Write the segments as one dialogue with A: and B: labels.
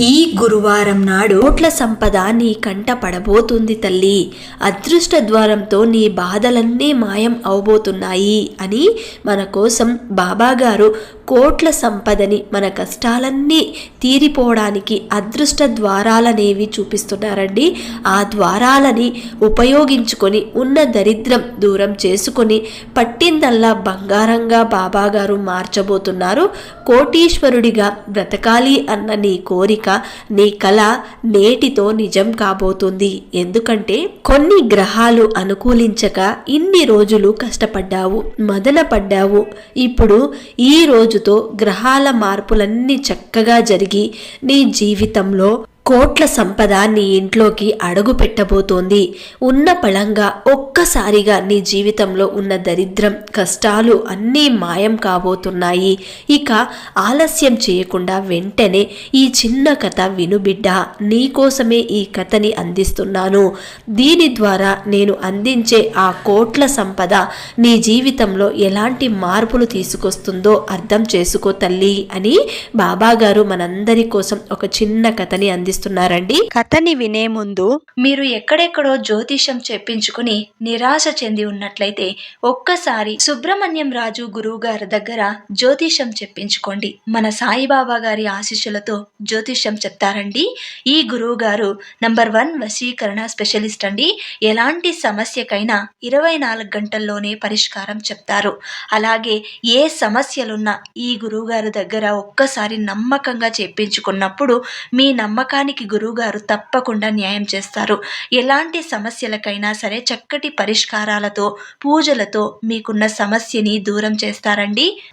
A: ఈ గురువారం నాడు కోట్ల సంపద నీ కంట పడబోతుంది తల్లి. అదృష్ట ద్వారంతో నీ బాధలన్నీ మాయం అవబోతున్నాయి అని మన కోసం బాబాగారు కోట్ల సంపదని మన కష్టాలన్నీ తీరిపోవడానికి అదృష్ట ద్వారాలనేవి చూపిస్తున్నారండి. ఆ ద్వారాలని ఉపయోగించుకొని ఉన్న దరిద్రం దూరం చేసుకొని పట్టిందల్లా బంగారంగా బాబాగారు మార్చబోతున్నారు. కోటీశ్వరుడిగా బ్రతకాలి అన్న నీ కోరిక నీ కళ నేటితో నిజం కాబోతుంది. ఎందుకంటే కొన్ని గ్రహాలు అనుకూలించక ఇన్ని రోజులు కష్టపడ్డావు మదన పడ్డావు. ఇప్పుడు ఈ రోజు రోజుతో గ్రహాల మార్పులన్నీ చక్కగా జరిగి నీ జీవితంలో కోట్ల సంపద నీ ఇంట్లోకి అడుగు పెట్టబోతోంది. ఉన్న పళంగా ఒక్కసారిగా నీ జీవితంలో ఉన్న దరిద్రం కష్టాలు అన్నీ మాయం కాబోతున్నాయి. ఇక ఆలస్యం చేయకుండా వెంటనే ఈ చిన్న కథ వినుబిడ్డ నీకోసమే ఈ కథని అందిస్తున్నాను. దీని ద్వారా నేను అందించే ఆ కోట్ల సంపద నీ జీవితంలో ఎలాంటి మార్పులు తీసుకొస్తుందో అర్థం చేసుకో తల్లి అని బాబాగారు మనందరి కోసం ఒక చిన్న కథని అంది అందిస్తున్నారండి
B: కథని వినే ముందు మీరు ఎక్కడెక్కడో జ్యోతిషం చెప్పించుకుని నిరాశ చెంది ఉన్నట్లయితే ఒక్కసారి సుబ్రహ్మణ్యం రాజు గురువు గారి దగ్గర జ్యోతిషం చెప్పించుకోండి. మన సాయిబాబా గారి ఆశీస్సులతో జ్యోతిషం చెప్తారండి. ఈ గురువు గారు నంబర్ వన్ వశీకరణ స్పెషలిస్ట్ అండి. ఎలాంటి సమస్యకైనా ఇరవై నాలుగు గంటల్లోనే పరిష్కారం చెప్తారు. అలాగే ఏ సమస్యలున్నా ఈ గురువు గారి దగ్గర ఒక్కసారి నమ్మకంగా చెప్పించుకున్నప్పుడు మీ నమ్మకాన్ని దానికి గురువుగారు తప్పకుండా న్యాయం చేస్తారు. ఎలాంటి సమస్యలకైనా సరే చక్కటి పరిష్కారాలతో పూజలతో మీకున్న సమస్యని దూరం చేస్తారండి.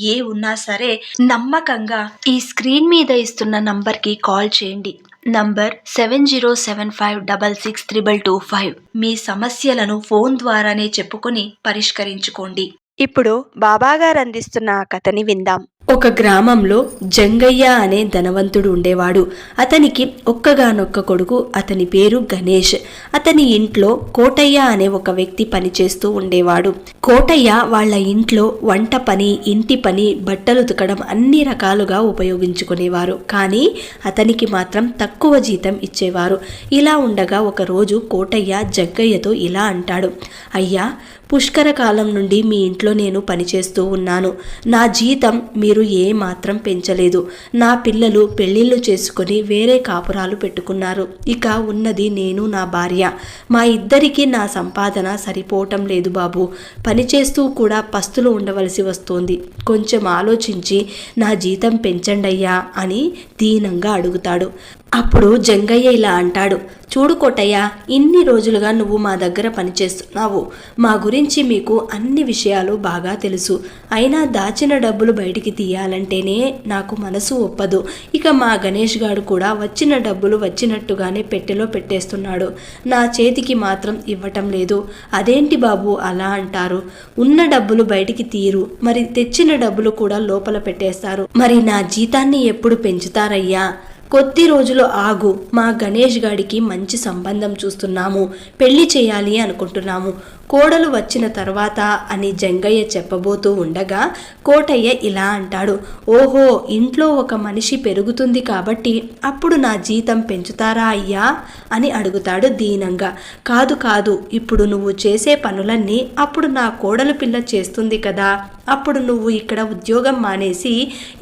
B: ఏ ఉన్నా సరే నమ్మకంగా ఈ స్క్రీన్ మీద ఇస్తున్న నంబర్కి కాల్ చేయండి. Number seven zero seven five double six triple two five. మీ సమస్యలను ఫోన్ ద్వారానే చెప్పుకొని పరిష్కరించుకోండి. ఇప్పుడు బాబాగారు అందిస్తున్న కథని విందాం.
A: ఒక గ్రామంలో జంగయ్య అనే ధనవంతుడు ఉండేవాడు. అతనికి ఒక్కగానొక్క కొడుకు అతని పేరు గణేష్. అతని ఇంట్లో కోటయ్య అనే ఒక వ్యక్తి పనిచేస్తూ ఉండేవాడు. కోటయ్య వాళ్ళ ఇంట్లో వంట పని ఇంటి పని బట్టలు ఉతకడం అన్ని రకాలుగా ఉపయోగించుకునేవారు. కానీ అతనికి మాత్రం తక్కువ జీతం ఇచ్చేవారు. ఇలా ఉండగా ఒకరోజు కోటయ్య జగ్గయ్యతో ఇలా అంటాడు. అయ్యా పుష్కర కాలం నుండి మీ ఇంట్లో నేను పనిచేస్తూ ఉన్నాను. నా జీతం మీరు ఏ మాత్రం పెంచలేదు. నా పిల్లలు పెళ్ళిళ్ళు చేసుకొని వేరే కాపురాలు పెట్టుకున్నారు. ఇక ఉన్నది నేను నా భార్య. మా ఇద్దరికి నా సంపాదన సరిపోవటం లేదు బాబు. పనిచేస్తూ కూడా పస్తులు ఉండవలసి వస్తోంది. కొంచెం ఆలోచించి నా జీతం పెంచండయ్యా అని దీనంగా అడుగుతాడు. అప్పుడు జంగయ్య ఇలా అంటాడు చూడు కోటయ్య ఇన్ని రోజులుగా నువ్వు మా దగ్గర పనిచేస్తున్నావు. మా గురించి మీకు అన్ని విషయాలు బాగా తెలుసు. అయినా దాచిన డబ్బులు బయటికి తీయాలంటేనే నాకు మనసు ఒప్పదు. ఇక మా గణేష్ గారు కూడా వచ్చిన డబ్బులు వచ్చినట్టుగానే పెట్టెలో పెట్టేస్తున్నాడు. నా చేతికి మాత్రం ఇవ్వటం లేదు. అదేంటి బాబు అలా అంటారు? ఉన్న డబ్బులు బయటికి తీరు. మరి తెచ్చిన డబ్బులు కూడా లోపల పెట్టేస్తారు. మరి నా జీతాన్ని ఎప్పుడు పెంచుతారయ్యా? కొద్ది రోజులు ఆగు. మా గణేష్ గాడికి మంచి సంబంధం చూస్తున్నాము. పెళ్ళి చేయాలి అనుకుంటున్నాము. కోడలు వచ్చిన తర్వాత అని జంగయ్య చెప్పబోతూ ఉండగా కోటయ్య ఇలా అంటాడు. ఓహో ఇంట్లో ఒక మనిషి పెరుగుతుంది కాబట్టి అప్పుడు నా జీతం పెంచుతారా అయ్యా? అని అడుగుతాడు దీనంగా. కాదు కాదు ఇప్పుడు నువ్వు చేసే పనులన్నీ అప్పుడు నా కోడలు పిల్ల చేస్తుంది కదా. అప్పుడు నువ్వు ఇక్కడ ఉద్యోగం మానేసి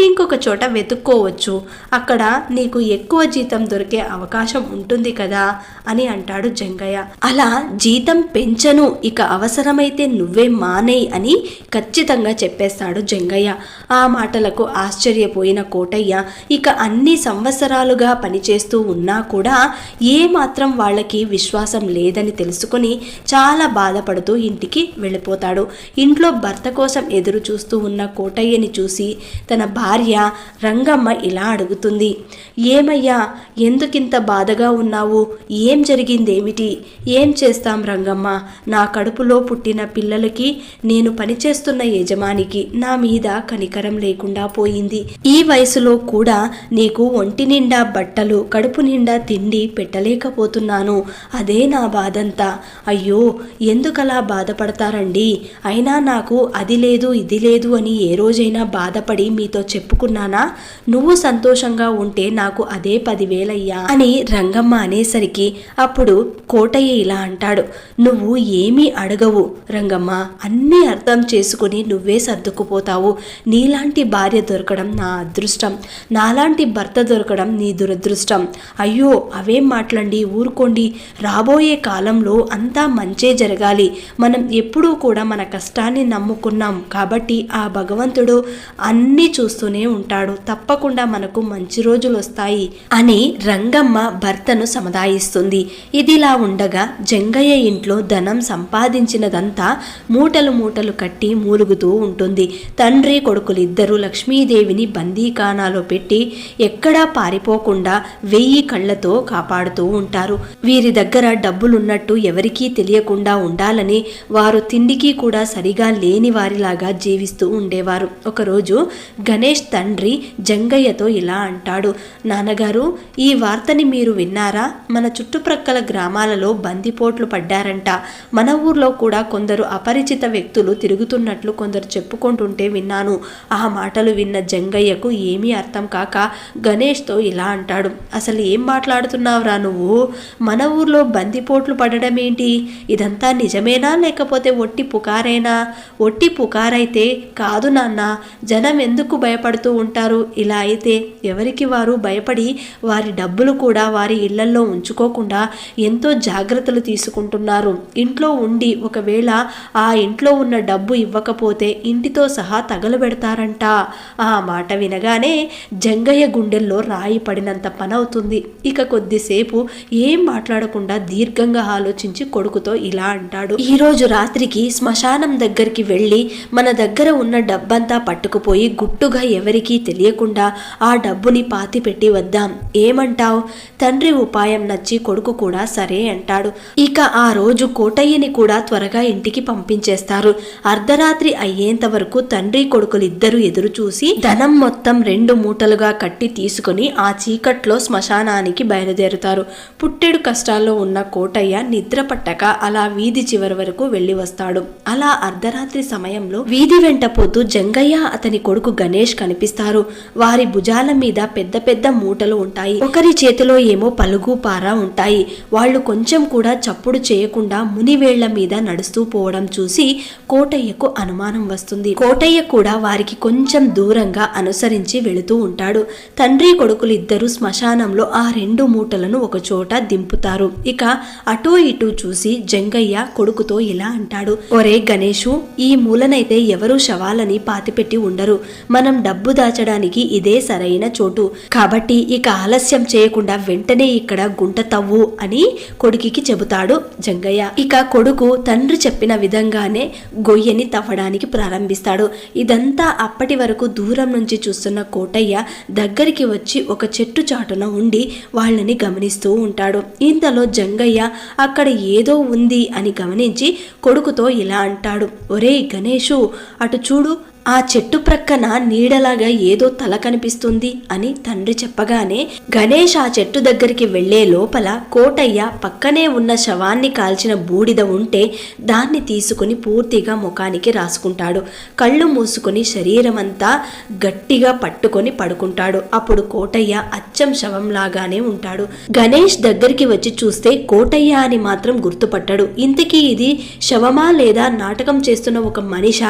A: ఇంకొక చోట వెతుక్కోవచ్చు. అక్కడ నీకు ఎక్కువ జీతం దొరికే అవకాశం ఉంటుంది కదా అని అంటాడు జంగయ్య. అలా జీతం పెంచను ఇక అవసరమైతే నువ్వే మానేయ్ అని ఖచ్చితంగా చెప్పేస్తాడు జంగయ్య. ఆ మాటలకు ఆశ్చర్యపోయిన కోటయ్య ఇక అన్ని సంవత్సరాలుగా పనిచేస్తూ ఉన్నా కూడా ఏ మాత్రం వాళ్ళకి విశ్వాసం లేదని తెలుసుకుని చాలా బాధపడుతూ ఇంటికి వెళ్ళిపోతాడు. ఇంట్లో భర్త కోసం ఎదురు చూస్తూ ఉన్న కోటయ్యని చూసి తన భార్య రంగమ్మ ఇలా అడుగుతుంది. ఏమయ్యా ఎందుకింత బాధగా ఉన్నావు? ఏం జరిగిందేమిటి? ఏం చేస్తాం రంగమ్మ? నా కడుపులో పుట్టిన పిల్లలకి నేను పనిచేస్తున్న యజమానికి నా మీద కనికరం లేకుండా పోయింది. ఈ వయసులో కూడా నీకు ఒంటి నిండా బట్టలు కడుపు నిండా తిండి పెట్టలేకపోతున్నాను. అదే నా బాధంతా. అయ్యో ఎందుకలా బాధపడతారండి? అయినా నాకు అది లేదు ఇది లేదు అని ఏ రోజైనా బాధపడి మీతో చెప్పుకున్నానా? నువ్వు సంతోషంగా ఉంటే నాకు అదే పదివేలయ్యా అని రంగమ్మ అనేసరికి అప్పుడు కోటయ్య ఇలా అంటాడు. నువ్వు ఏమీ అడగవు రంగమ్మ. అన్నీ అర్థం చేసుకుని నువ్వే సర్దుకుపోతావు. నీలాంటి భార్య దొరకడం నా అదృష్టం. నాలాంటి భర్త దొరకడం నీ దురదృష్టం. అయ్యో అవేం మాట్లాడి? ఊరుకోండి. రాబోయే కాలంలో అంతా మంచే జరగాలి. మనం ఎప్పుడూ కూడా మన కష్టాన్ని నమ్ముకున్నాం కాబట్టి ఆ భగవంతుడు అన్నీ చూస్తూనే ఉంటాడు. తప్పకుండా మనకు మంచి రోజులు వస్తాయి అని రంగమ్మ భర్తను సముదాయిస్తుంది. ఇదిలా ఉండగా జంగయ్య ఇంట్లో ధనం సంపాదించినదంతా మూటలు మూటలు కట్టి మూలుగుతూ ఉంటుంది. తండ్రి కొడుకులిద్దరూ లక్ష్మీదేవిని బందీకానాలో పెట్టి ఎక్కడా పారిపోకుండా వెయ్యి కళ్ళతో కాపాడుతూ ఉంటారు. వీరి దగ్గర డబ్బులున్నట్టు ఎవరికీ తెలియకుండా ఉండాలని వారు తిండికి కూడా సరిగా లేని వారిలాగా జీవిస్తూ ఉండేవారు. ఒకరోజు గణేష్ తండ్రి జంగయ్యతో ఇలా అంటాడు నాన్నగారు ఈ వార్తని మీరు విన్నారా? మన చుట్టుప్రక్కల గ్రామాలలో బందిపోట్లు పడ్డారంట. మన ఊర్లో కూడా కొందరు అపరిచిత వ్యక్తులు తిరుగుతున్నట్లు కొందరు చెప్పుకుంటుంటే విన్నాను. ఆ మాటలు విన్న జంగయ్యకు ఏమీ అర్థం కాక గణేష్తో ఇలా అంటాడు అసలు ఏం మాట్లాడుతున్నావురా నువ్వు? మన ఊర్లో బందిపోట్లు పడడం ఏంటి ఇదంతా నిజమేనా? లేకపోతే ఒట్టి పుకారేనా? ఒట్టి పుకారైతే అయితే కాదు నాన్న జనం ఎందుకు భయపడుతూ ఉంటారు? ఇలా అయితే ఎవరికి వారు భయపడి వారి డబ్బులు కూడా వారి ఇళ్ళల్లో ఉంచుకోకుండా ఎంతో జాగ్రత్తలు తీసుకుంటున్నారు. ఇంట్లో ఉండి ఒకవేళ ఆ ఇంట్లో ఉన్న డబ్బు ఇవ్వకపోతే ఇంటితో సహా తగలబెడతారంట. ఆ మాట వినగానే జంగయ్య గుండెల్లో రాయి పడినంత పనవుతుంది. ఇక కొద్దిసేపు ఏం మాట్లాడకుండా దీర్ఘంగా ఆలోచించి కొడుకుతో ఇలా అంటాడు. ఈరోజు రాత్రికి శ్మశానం దగ్గరికి వెళ్ళి మన దగ్గర ఉన్న డబ్బంతా పట్టుకుపోయి గుట్టుగా ఎవరికీ తెలియకుండా ఆ డబ్బుని పాతిపెట్టి వద్దాం. ఏమంటావ్? తండ్రి ఉపాయం నచ్చి కొడుకు కూడా సరే అంటాడు. ఇక ఆ రోజు కోటయ్యని కూడా త్వరగా ఇంటికి పంపించేస్తారు. అర్ధరాత్రి అయ్యేంత వరకు తండ్రి కొడుకులిద్దరూ ఎదురు చూసి ధనం మొత్తం రెండు మూటలుగా కట్టి తీసుకుని ఆ చీకట్లో శ్మశానానికి బయలుదేరుతారు. పుట్టెడు కష్టాల్లో ఉన్న కోటయ్య నిద్ర పట్టక అలా వీధి చివరి వరకు వెళ్ళి వస్తాడు. అలా అర్ధరాత్రి సమయంలో వీధి వెంట పోతూ జంగయ్య అతని కొడుకు గణేష్ కనిపిస్తారు. వారి భుజాల మీద పెద్ద పెద్ద మూటలు ఉంటాయి. ఒకరి చేతిలో ఏమో పలుగు పార ఉంటాయి. వాళ్ళు కొంచెం కూడా చప్పుడు చేయకుండా మునివేళ్ళ మీద నడుస్తూ పోవడం చూసి కోటయ్యకు అనుమానం వస్తుంది. కోటయ్య కూడా వారికి కొంచెం దూరంగా అనుసరించి వెళుతూ ఉంటాడు. తండ్రి కొడుకులు ఇద్దరు శ్మశానంలో ఆ రెండు మూటలను ఒక చోట దింపుతారు. ఇక అటూ ఇటూ చూసి జంగయ్య కొడుకుతో ఇలా అంటాడు. ఒరే గణేషు ఈ మూలనైతే ఎవరూ శవాలని పాతిపెట్టి ఉండరు. మనం డబ్బు దాచడానికి ఇదే సరైన చోటు. కాబట్టి ఇక ఆలస్యం చేయకుండా వెంటనే ఇక్కడ గుంట తవ్వు అని కొడుకుకి చెబుతాడు జంగయ్య. ఇక కొడుకు తండ్రి చెప్పిన విధంగానే గొయ్యని తవ్వడానికి ప్రారంభిస్తాడు. ఇదంతా అప్పటి వరకు దూరం నుంచి చూస్తున్న కోటయ్య దగ్గరికి వచ్చి ఒక చెట్టు చాటున ఉండి వాళ్ళని గమనిస్తూ ఉంటాడు. ఇంతలో జంగయ్య అక్కడ ఏదో ఉంది అని గమనించి కొడుకుతో ఇలా అంటాడు ఒరేయ్ గణేషు అటు చూడు ఆ చెట్టు ప్రక్కన నీడలాగా ఏదో తల కనిపిస్తుంది అని తండ్రి చెప్పగానే గణేష్ ఆ చెట్టు దగ్గరికి వెళ్ళే లోపల కోటయ్య పక్కనే ఉన్న శవాన్ని కాల్చిన బూడిద ఉంటే దాన్ని తీసుకుని పూర్తిగా ముఖానికి రాసుకుంటాడు. కళ్ళు మూసుకుని శరీరమంతా గట్టిగా పట్టుకొని పడుకుంటాడు. అప్పుడు కోటయ్య అచ్చం శవంలాగానే ఉంటాడు. గణేష్ దగ్గరికి వచ్చి చూస్తే కోటయ్య అని మాత్రం గుర్తుపట్టాడు. ఇంతకీ ఇది శవమా లేదా నాటకం చేస్తున్న ఒక మనిష?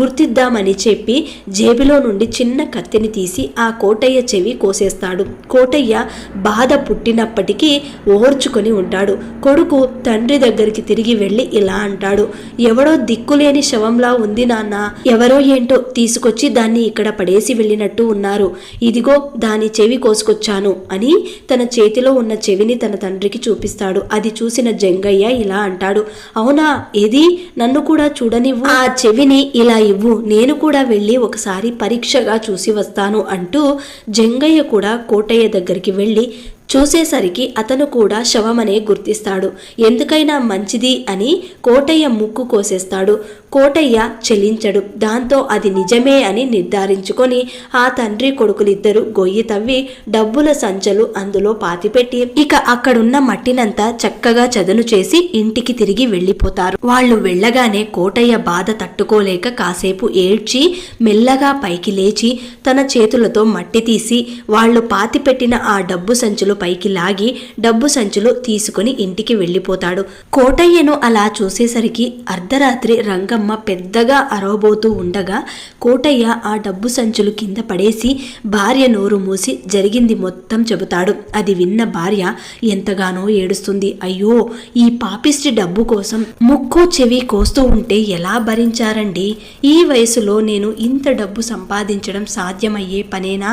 A: గుర్తిద్దామని చెప్పి జేబులో నుండి చిన్న కత్తిని తీసి ఆ కోటయ్య చెవి కోసేస్తాడు. కోటయ్య బాధ పుట్టినప్పటికీ ఓర్చుకొని ఉంటాడు. కొడుకు తండ్రి దగ్గరికి తిరిగి వెళ్ళి ఇలా అంటాడు. ఎవడో దిక్కులేని శవంలా ఉంది నాన్న. ఎవరో ఏంటో తీసుకొచ్చి దాన్ని ఇక్కడ పడేసి వెళ్ళినట్టు ఉన్నారు. ఇదిగో దాని చెవి కోసుకొచ్చాను అని తన చేతిలో ఉన్న చెవిని తన తండ్రికి చూపిస్తాడు. అది చూసిన జంగయ్య ఇలా అంటాడు. అవునా ఏది? నన్ను కూడా చూడనివ్వు. ఆ చెవిని ఇలా ఇవ్వు. నేను కూడా కూడా వెళ్ళి ఒకసారి పరీక్షగా చూసి వస్తాను అంటూ జంగయ్య కూడా కోటయ్య దగ్గరికి వెళ్ళి చూసేసరికి అతను కూడా శవమనే గుర్తిస్తాడు. ఎందుకైనా మంచిది అని కోటయ్య ముక్కు కోసేస్తాడు. కోటయ్య చెలించడు. దాంతో అది నిజమే అని నిర్ధారించుకొని ఆ తండ్రి కొడుకులిద్దరూ గొయ్యి తవ్వి డబ్బుల సంచలు అందులో పాతిపెట్టి ఇక అక్కడున్న మట్టినంతా చక్కగా చదును చేసి ఇంటికి తిరిగి వెళ్ళిపోతారు. వాళ్ళు వెళ్ళగానే కోటయ్య బాధ తట్టుకోలేక కాసేపు ఏడ్చి మెల్లగా పైకి లేచి తన చేతులతో మట్టి తీసి వాళ్ళు పాతిపెట్టిన ఆ డబ్బు సంచులు పైకి లాగి డబ్బు సంచులు తీసుకుని ఇంటికి వెళ్ళిపోతాడు. కోటయ్యను అలా చూసేసరికి అర్ధరాత్రి రంగమ్మ పెద్దగా అరవబోతూ ఉండగా కోటయ్య ఆ డబ్బు సంచులు కింద పడేసి భార్య నోరు మూసి జరిగింది మొత్తం చెబుతాడు. అది విన్న భార్య ఎంతగానో ఏడుస్తుంది. అయ్యో ఈ పాపిష్టి డబ్బు కోసం ముక్కు చెవి కోస్తూ ఉంటే ఎలా భరించారండి? ఈ వయసులో నేను ఇంత డబ్బు సంపాదించడం సాధ్యమయ్యే పనేనా?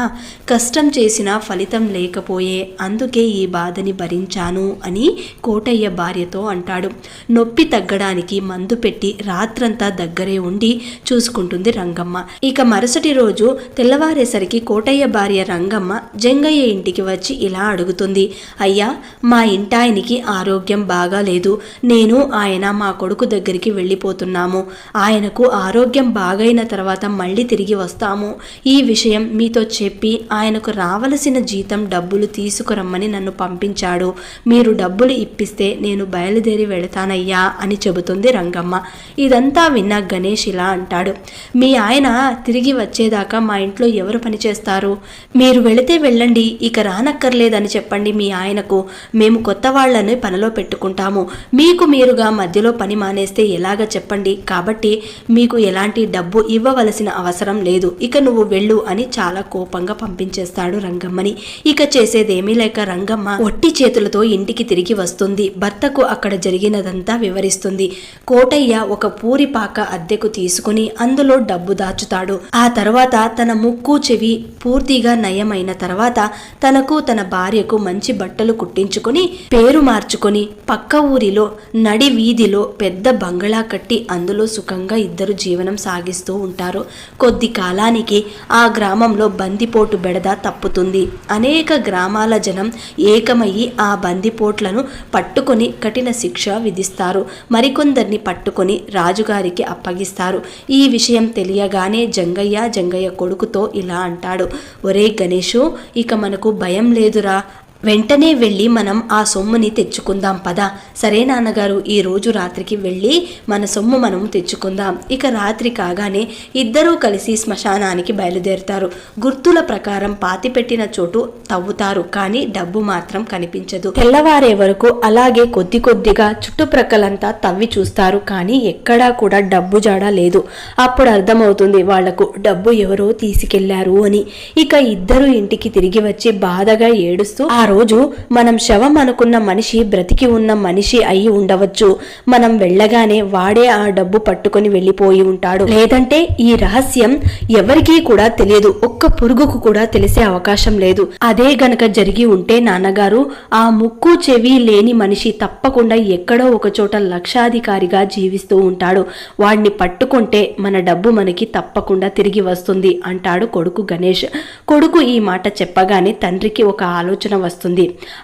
A: కష్టం చేసినా ఫలితం లేకపోయే అందుకే ఈ బాధని భరించాను అని కోటయ్య భార్యతో అంటాడు. నొప్పి తగ్గడానికి మందు పెట్టి రాత్రంతా దగ్గరే ఉండి చూసుకుంటుంది రంగమ్మ. ఇక మరుసటి రోజు తెల్లవారేసరికి కోటయ్య భార్య రంగమ్మ జంగయ్య ఇంటికి వచ్చి ఇలా అడుగుతుంది. అయ్యా మా ఇంటాయనికి ఆరోగ్యం బాగాలేదు నేను ఆయన మా కొడుకు దగ్గరికి వెళ్ళిపోతున్నాము. ఆయనకు ఆరోగ్యం బాగైన తర్వాత మళ్ళీ తిరిగి వస్తాము. ఈ విషయం మీతో చెప్పి ఆయనకు రావలసిన జీతం డబ్బులు రమ్మని నన్ను పంపించాడు. మీరు డబ్బులు ఇప్పిస్తే నేను బయలుదేరి వెళతానయ్యా అని చెబుతుంది రంగమ్మ. ఇదంతా విన్న గణేష్ ఇలా అంటాడు. మీ ఆయన తిరిగి వచ్చేదాకా మా ఇంట్లో ఎవరు పనిచేస్తారు మీరు వెళితే వెళ్ళండి ఇక రానక్కర్లేదని చెప్పండి మీ ఆయనకు. మేము కొత్త వాళ్ళని పనిలో పెట్టుకుంటాము. మీకు మీరుగా మధ్యలో పని మానేస్తే ఎలాగ చెప్పండి? కాబట్టి మీకు ఎలాంటి డబ్బు ఇవ్వవలసిన అవసరం లేదు. ఇక నువ్వు వెళ్ళు అని చాలా కోపంగా పంపించేస్తాడు రంగమ్మని. ఇక చేసేదేమీ లేక రంగమ్మ ఒట్టి చేతులతో ఇంటికి తిరిగి వస్తుంది. భర్తకు అక్కడ జరిగినదంతా వివరిస్తుంది. కోటయ్య ఒక పూరి పాక అద్దెకు తీసుకుని అందులో డబ్బు దాచుతాడు. ఆ తర్వాత తన ముక్కు చెవి పూర్తిగా నయమైన తర్వాత తనకు తన భార్యకు మంచి బట్టలు కుట్టించుకొని పేరు మార్చుకొని పక్క ఊరిలో నడి వీధిలో పెద్ద బంగళా కట్టి అందులో సుఖంగా ఇద్దరు జీవనం సాగిస్తూ ఉంటారు. కొద్ది కాలానికి ఆ గ్రామంలో బందిపోటు బెడద తప్పుతుంది. అనేక గ్రామాల జనం ఏకమయ్యి ఆ బందిపోట్లను పట్టుకొని కఠిన శిక్ష విధిస్తారు. మరికొందరిని పట్టుకొని రాజుగారికి అప్పగిస్తారు. ఈ విషయం తెలియగానే జంగయ్య జంగయ్య కొడుకుతో ఇలా అంటాడు. ఒరే గణేషు ఇక మనకు భయం లేదురా. వెంటనే వెళ్ళి మనం ఆ సొమ్ముని తెచ్చుకుందాం పద. సరే నాన్నగారు ఈ రోజు రాత్రికి వెళ్ళి మన సొమ్ము మనం తెచ్చుకుందాం. ఇక రాత్రి కాగానే ఇద్దరూ కలిసి శ్మశానానికి బయలుదేరుతారు. గుర్తుల ప్రకారం పాతిపెట్టిన చోటు తవ్వుతారు కానీ డబ్బు మాత్రం కనిపించదు. తెల్లవారే వరకు అలాగే కొద్ది కొద్దిగా చుట్టుప్రక్కలంతా తవ్వి చూస్తారు కానీ ఎక్కడా కూడా డబ్బు జాడ లేదు. అప్పుడు అర్థమవుతుంది వాళ్ళకు డబ్బు ఎవరో తీసుకెళ్ళారు అని. ఇక ఇద్దరు ఇంటికి తిరిగి వచ్చి బాధగా ఏడుస్తూ ఆ రోజు మనం శవం అనుకున్న మనిషి బ్రతికి ఉన్న మనిషి అయి ఉండవచ్చు. మనం వెళ్ళగానే వాడే ఆ డబ్బు పట్టుకొని వెళ్ళిపోయి ఉంటాడు. లేదంటే ఈ రహస్యం ఎవరికీ కూడా తెలియదు. ఒక్క పురుగుకు కూడా తెలిసే అవకాశం లేదు. అదే గనక జరిగి ఉంటే నాన్నగారు ఆ ముక్కు చెవి లేని మనిషి తప్పకుండా ఎక్కడో ఒక చోట లక్షాధికారిగా జీవిస్తూ ఉంటాడు. వాడిని పట్టుకుంటే మన డబ్బు మనకి తప్పకుండా తిరిగి వస్తుంది అంటాడు కొడుకు గణేష్. కొడుకు ఈ మాట చెప్పగానే తండ్రికి ఒక ఆలోచన వస్తుంది.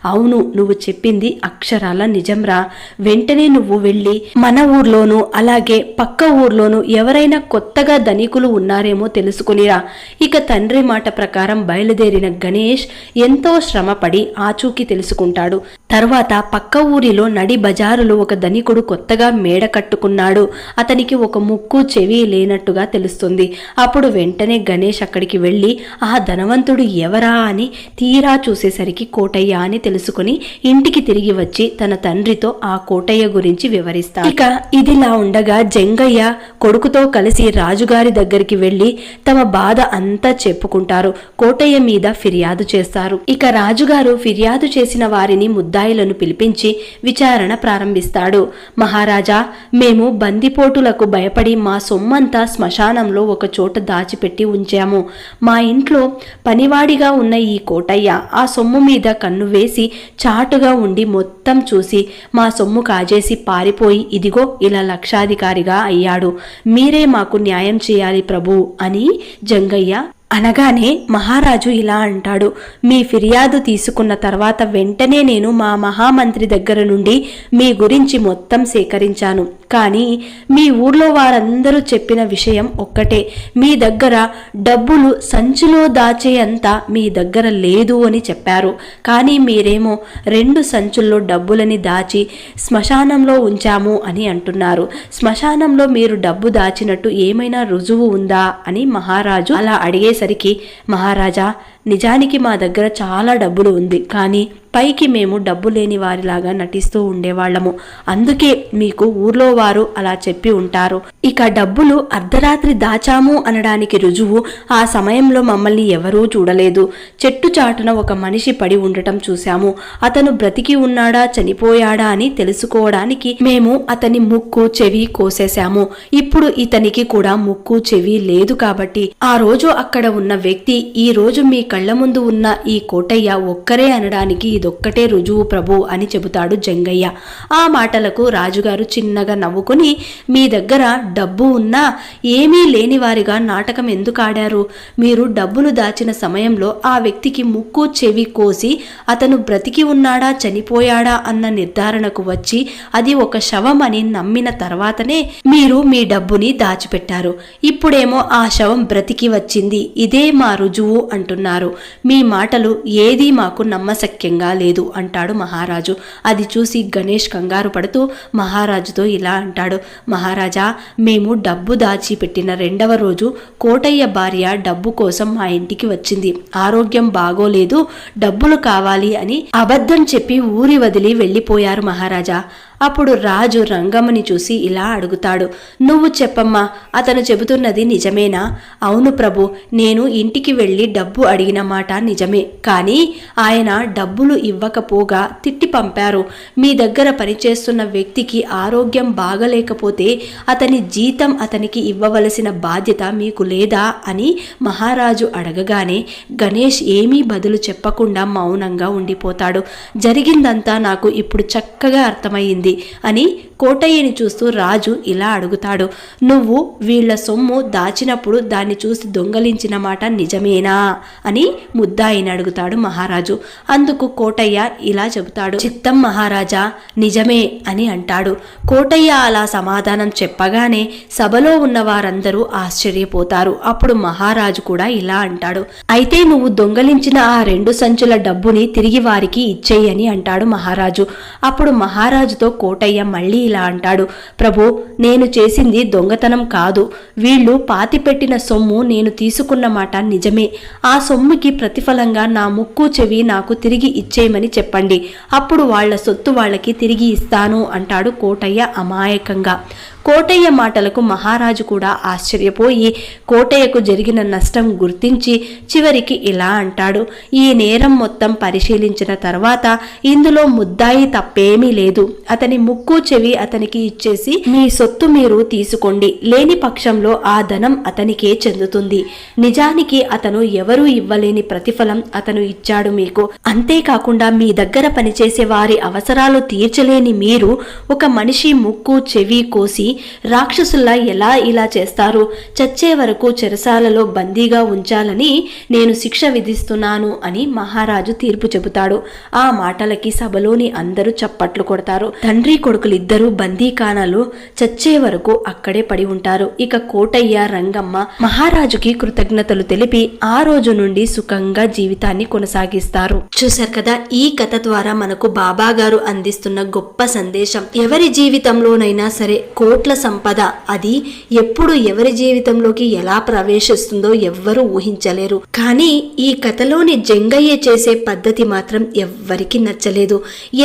A: అవును నువ్వు చెప్పింది అక్షరాల నిజంరా? వెంటనే నువ్వు వెళ్ళి మన ఊర్లోనూ అలాగే పక్క ఊర్లోనూ ఎవరైనా కొత్తగా ధనికులు ఉన్నారేమో తెలుసుకునిరా. ఇక తండ్రి మాట ప్రకారం బయలుదేరిన గణేష్ ఎంతో శ్రమపడి ఆచూకీ తెలుసుకుంటాడు. తర్వాత పక్క ఊరిలో నడి బజారులో ఒక ధనికుడు కొత్తగా మేడ కట్టుకున్నాడు. అతనికి ఒక ముక్కు చెవి లేనట్టుగా తెలుస్తుంది. అప్పుడు వెంటనే గణేష్ అక్కడికి వెళ్ళి ఆ ధనవంతుడు ఎవరా? అని తీరా చూసేసరికి కోటయ్య అని తెలుసుకుని ఇంటికి తిరిగి వచ్చి తన తండ్రితో ఆ కోటయ్య గురించి వివరిస్తాడు. ఇక ఇదిలా ఉండగా జంగయ్య కొడుకుతో కలిసి రాజుగారి దగ్గరికి వెళ్ళి తమ బాధ అంతా చెప్పుకుంటారు. కోటయ్య మీద ఫిర్యాదు చేస్తారు. ఇక రాజుగారు ఫిర్యాదు చేసిన వారిని ముద్దాయిలను పిలిపించి విచారణ ప్రారంభిస్తాడు. మహారాజా మేము బందిపోటులకు భయపడి మా సొమ్మంతా శ్మశానంలో ఒక చోట దాచిపెట్టి ఉంచాము. మా ఇంట్లో పనివాడిగా ఉన్న ఈ కోటయ్య ఆ సొమ్ము మీద కన్ను వేసి చాటుగా ఉండి మొత్తం చూసి మా సొమ్ము కాజేసి పారిపోయి ఇదిగో ఇలా లక్షాధికారిగా అయ్యాడు. మీరే మాకు న్యాయం చేయాలి ప్రభు అని జంగయ్య అనగానే మహారాజు ఇలా అంటాడు మీ ఫిర్యాదు తీసుకున్న తర్వాత వెంటనే నేను మా మహామంత్రి దగ్గర నుండి మీ గురించి మొత్తం సేకరించాను. కానీ మీ ఊర్లో వారందరూ చెప్పిన విషయం ఒక్కటే మీ దగ్గర డబ్బులు సంచిలో దాచేంత మీ దగ్గర లేదు అని చెప్పారు. కానీ మీరేమో రెండు సంచుల్లో డబ్బులని దాచి శ్మశానంలో ఉంచాము అని అంటున్నారు. శ్మశానంలో మీరు డబ్బు దాచినట్టు ఏమైనా రుజువు ఉందా? అని మహారాజు అలా అడిగే అడిగేసరికి మహారాజా నిజానికి మా దగ్గర చాలా డబ్బులు ఉంది కానీ పైకి మేము డబ్బు లేని వారిలాగా నటిస్తూ ఉండేవాళ్ళము. అందుకే మీకు ఊర్లో వారు అలా చెప్పి ఉంటారు. ఇక డబ్బులు అర్ధరాత్రి దాచాము అనడానికి రుజువు ఆ సమయంలో మమ్మల్ని ఎవరూ చూడలేదు. చెట్టు చాటున ఒక మనిషి పడి ఉండటం చూశాము. అతను బ్రతికి ఉన్నాడా చనిపోయాడా అని తెలుసుకోవడానికి మేము అతని ముక్కు చెవి కోసేశాము. ఇప్పుడు ఇతనికి కూడా ముక్కు చెవి లేదు కాబట్టి ఆ రోజు అక్కడ ఉన్న వ్యక్తి ఈ రోజు మీ కళ్ళ ముందు ఉన్న ఈ కోటయ్య ఒక్కరే అనడానికి ఇదొక్కటే రుజువు ప్రభు అని చెబుతాడు జంగయ్య. ఆ మాటలకు రాజుగారు చిన్నగా నవ్వుకుని మీ దగ్గర డబ్బు ఉన్నా ఏమీ లేనివారిగా నాటకం ఎందుకు ఆడారు? మీరు డబ్బులు దాచిన సమయంలో ఆ వ్యక్తికి ముక్కు చెవి కోసి అతను బ్రతికి ఉన్నాడా చనిపోయాడా అన్న నిర్ధారణకు వచ్చి అది ఒక శవం అని నమ్మిన తర్వాతనే మీరు మీ డబ్బుని దాచిపెట్టారు. ఇప్పుడేమో ఆ శవం బ్రతికి వచ్చింది. ఇదే మా రుజువు అంటున్నారు. మీ మాటలు ఏదీ మాకు నమ్మశక్యంగా లేదు అంటాడు మహారాజు. అది చూసి గణేష్ కంగారు పడుతూ మహారాజుతో ఇలా అంటాడు. మహారాజా మేము డబ్బు దాచిపెట్టిన రెండవ రోజు కోటయ్య భార్య డబ్బు కోసం మా ఇంటికి వచ్చింది. ఆరోగ్యం బాగోలేదు డబ్బులు కావాలి అని అబద్ధం చెప్పి ఊరి వదిలి వెళ్ళిపోయారు మహారాజా. అప్పుడు రాజు రంగమ్మని చూసి ఇలా అడుగుతాడు నువ్వు చెప్పమ్మా అతను చెబుతున్నది నిజమేనా? అవును ప్రభు నేను ఇంటికి వెళ్ళి డబ్బు అడిగిన మాట నిజమే కానీ ఆయన డబ్బులు ఇవ్వకపోగా తిట్టి పంపారు. మీ దగ్గర పనిచేస్తున్న వ్యక్తికి ఆరోగ్యం బాగలేకపోతే అతని జీతం అతనికి ఇవ్వవలసిన బాధ్యత మీకు లేదా? అని మహారాజు అడగగానే గణేష్ ఏమీ బదులు చెప్పకుండా మౌనంగా ఉండిపోతాడు. జరిగిందంతా నాకు ఇప్పుడు చక్కగా అర్థమయ్యింది అని కోటయ్యని చూస్తూ రాజు ఇలా అడుగుతాడు. నువ్వు వీళ్ళ సొమ్ము దాచినప్పుడు దాన్ని చూసి దొంగలించిన మాట నిజమేనా? అని ముద్దాయిని అడుగుతాడు మహారాజు. అందుకు కోటయ్య ఇలా చెబుతాడు. చిత్తం మహారాజా నిజమే అని అంటాడు. కోటయ్య అలా సమాధానం చెప్పగానే సభలో ఉన్న వారందరూ ఆశ్చర్యపోతారు. అప్పుడు మహారాజు కూడా ఇలా అంటాడు. అయితే నువ్వు దొంగలించిన ఆ రెండు సంచుల డబ్బుని తిరిగి వారికి ఇచ్చేయని అంటాడు మహారాజు. అప్పుడు మహారాజుతో కోటయ్య మళ్ళీ ఇలా అంటాడు. ప్రభు నేను చేసింది దొంగతనం కాదు. వీళ్ళు పాతిపెట్టిన సొమ్ము నేను తీసుకున్న మాట నిజమే. ఆ సొమ్ముకి ప్రతిఫలంగా నా ముక్కు చెవి నాకు తిరిగి ఇచ్చేయమని చెప్పండి. అప్పుడు వాళ్ళ సొత్తు వాళ్ళకి తిరిగి ఇస్తాను అంటాడు కోటయ్య అమాయకంగా. కోటయ్య మాటలకు మహారాజు కూడా ఆశ్చర్యపోయి కోటయ్యకు జరిగిన నష్టం గుర్తించి చివరికి ఇలా అంటాడు ఈ నేరం మొత్తం పరిశీలించిన తర్వాత ఇందులో ముద్దాయి తప్పేమీ లేదు. అతని ముక్కు చెవి అతనికి ఇచ్చేసి మీ సొత్తు మీరు తీసుకోండి. లేని పక్షంలో ఆ ధనం అతనికే చెందుతుంది. నిజానికి అతను ఎవరూ ఇవ్వలేని ప్రతిఫలం అతను ఇచ్చాడు మీకు. అంతేకాకుండా మీ దగ్గర పనిచేసే వారి అవసరాలు తీర్చలేని మీరు ఒక మనిషి ముక్కు చెవి కోసి రాక్షసుల్లా ఎలా ఇలా చేస్తారు? చచ్చే వరకు చెరసాలలో బందీగా ఉంచాలని నేను శిక్ష విధిస్తున్నాను అని మహారాజు తీర్పు చెబుతాడు. ఆ మాటలకి సభలోని అందరూ చప్పట్లు కొడతారు. తండ్రి కొడుకులిద్దరూ బందీఖానాలో చచ్చే వరకు అక్కడే పడి ఉంటారు. ఇక కోటయ్య రంగమ్మ మహారాజుకి కృతజ్ఞతలు తెలిపి ఆ రోజు నుండి సుఖంగా జీవితాన్ని కొనసాగిస్తారు. చూశారు కదా ఈ కథ ద్వారా మనకు బాబా గారు అందిస్తున్న గొప్ప సందేశం. ఎవరి జీవితంలోనైనా సరే కోట్ల సంపద. అది ఎప్పుడు ఎవరి జీవితంలోకి ఎలా ప్రవేశిస్తుందో ఎవ్వరూ ఊహించలేరు. కానీ ఈ కథలోని జంగయ్య చేసే పద్ధతి మాత్రం ఎవ్వరికి నచ్చలేదు.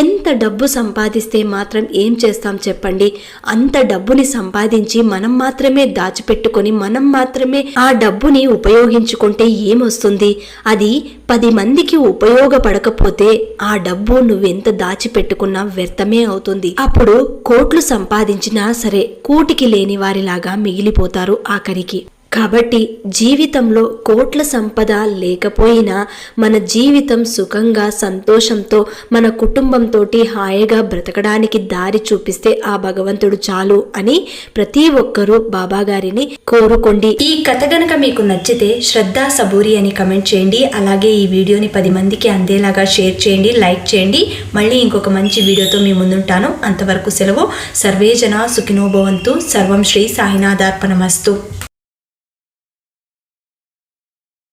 A: ఎంత డబ్బు సంపాదిస్తే మాత్రం ఏం చేస్తాం చెప్పండి? అంత డబ్బుని సంపాదించి మనం మాత్రమే దాచిపెట్టుకొని మనం మాత్రమే ఆ డబ్బుని ఉపయోగించుకుంటే ఏమొస్తుంది అది పది మందికి ఉపయోగపడకపోతే ఆ డబ్బు నువ్వెంత దాచిపెట్టుకున్నా వ్యర్థమే అవుతుంది. అప్పుడు కోట్లు సంపాదించినా సరే కూటికి లేని వారిలాగా మిగిలిపోతారు ఆఖరికి. కాబట్టి జీవితంలో కోట్ల సంపద లేకపోయినా మన జీవితం సుఖంగా సంతోషంతో మన కుటుంబంతో హాయిగా బ్రతకడానికి దారి చూపిస్తే ఆ భగవంతుడు చాలు అని ప్రతి ఒక్కరూ బాబాగారిని కోరుకోండి.
B: ఈ కథ గనక మీకు నచ్చితే శ్రద్ధ సబూరి అని కమెంట్ చేయండి. అలాగే ఈ వీడియోని పది మందికి అందేలాగా షేర్ చేయండి లైక్ చేయండి. మళ్ళీ ఇంకొక మంచి వీడియోతో మీ ముందుంటాను. అంతవరకు సెలవు. సర్వేజన సుఖినోభవంతు సర్వం శ్రీ సాయినాథార్పణమస్తు.